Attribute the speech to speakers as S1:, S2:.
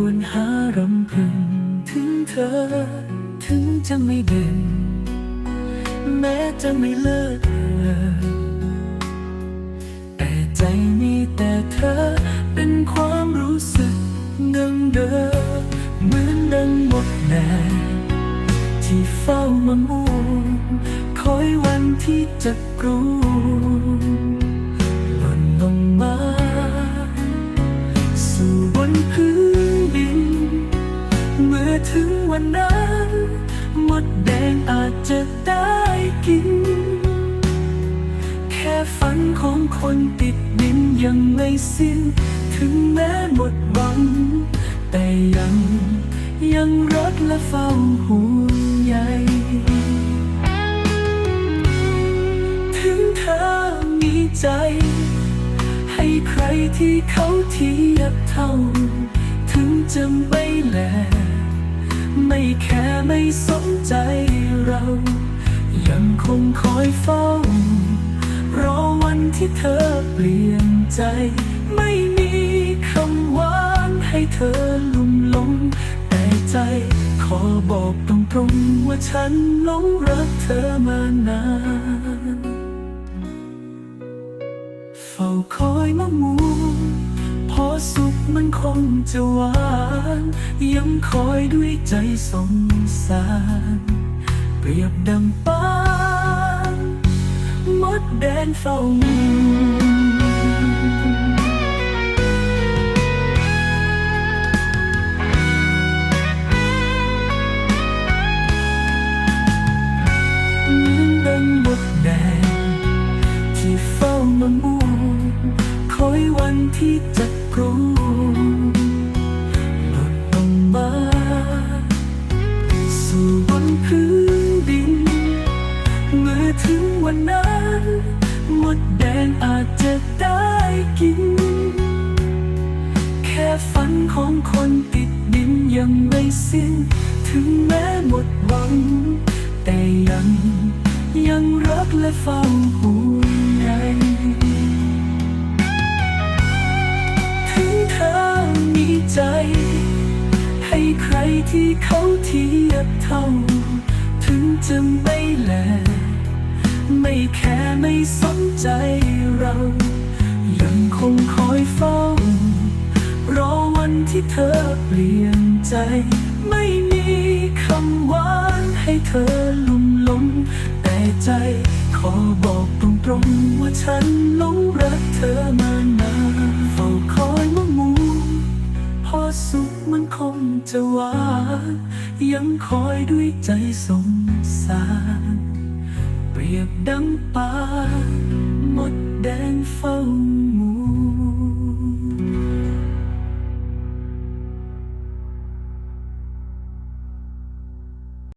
S1: ควรหารำพึงถึงเธอ ถึงจะไม่เด่น แม้จะไม่เลิศเลอแต่ใจมีแต่เธอ เป็นความรู้สึกเดิมเดิมเหมือนดังหมดแดงที่เฝ้ามามุ่งคอยวันที่จะกรู้ วันนั้นมดแดงอาจจะได้กิน แค่ฝันของคนติดดินยังไม่สิ้น ถึงแม้หมดหวัง แต่ยังยังรักและเฝ้าห่วงใยถึงเธอมีใจ ให้ใครที่เขาเทียบเท่า ถึงจะไม่แล ไม่แค่ไม่สนใจเรา ยังคงคอยเฝ้ารอวันที่เธอเปลี่ยนใจ ไม่มีคำหวานให้เธอลุ่มหลงแต่ใจ ขอบอกตรงๆว่าฉันหลงรักเธอมานานเฝ้าคอยมะมูพอ มันคงจะหวานยังคอยด้วยใจสงสาร เปรียบดังปานมดแดนเฝ้างูเหมือนดังมดแดงที่เฝ้ามามุ่งคอยวันที่จะกรู นพื้นดิน เมื่อถึงวันนั้นมดแดงอาจจะได้กิน แค่ฝันของคนติดดินยังไม่สิ้น ถึงแม้หมดหวัง แต่ยังยังรักและเฝ้าห่วง ที่เขาเทียบเท่า ถึงจะไม่แล ไม่แค่ไม่สนใจเรา ยังคงคอยเฝ้า รอวันที่เธอเปลี่ยนใจ ไม่มีคำหวานให้เธอลุ่มหลงแต่ใจ ขอบอกตรงๆว่าฉันหลงรักเธอมา คงจะหวายังคอยด้วยใจสงสาร เปรียบดังป่าหมดแดงเฝ้า